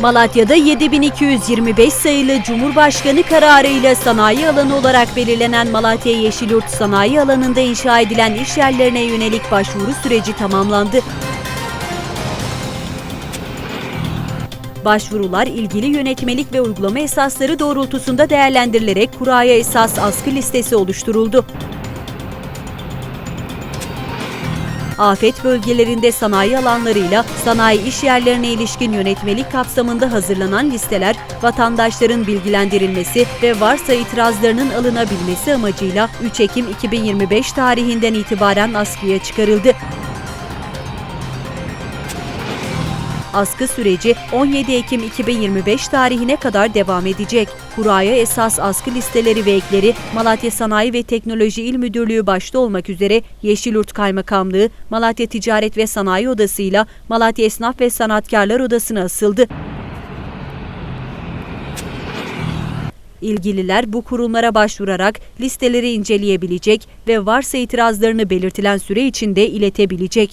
Malatya'da 7225 sayılı Cumhurbaşkanı kararıyla sanayi alanı olarak belirlenen Malatya Yeşilyurt Sanayi Alanı'nda inşa edilen iş yerlerine yönelik başvuru süreci tamamlandı. Başvurular ilgili yönetmelik ve uygulama esasları doğrultusunda değerlendirilerek kuraya esas askı listesi oluşturuldu. Afet bölgelerinde sanayi alanlarıyla sanayi iş yerlerine ilişkin yönetmelik kapsamında hazırlanan listeler vatandaşların bilgilendirilmesi ve varsa itirazlarının alınabilmesi amacıyla 3 Ekim 2025 tarihinden itibaren askıya çıkarıldı. Askı süreci 17 Ekim 2025 tarihine kadar devam edecek. Kuraya esas askı listeleri ve ekleri Malatya Sanayi ve Teknoloji İl Müdürlüğü başta olmak üzere Yeşilyurt Kaymakamlığı, Malatya Ticaret ve Sanayi Odası ile Malatya Esnaf ve Sanatkarlar Odası'na asıldı. İlgililer bu kurumlara başvurarak listeleri inceleyebilecek ve varsa itirazlarını belirtilen süre içinde iletebilecek.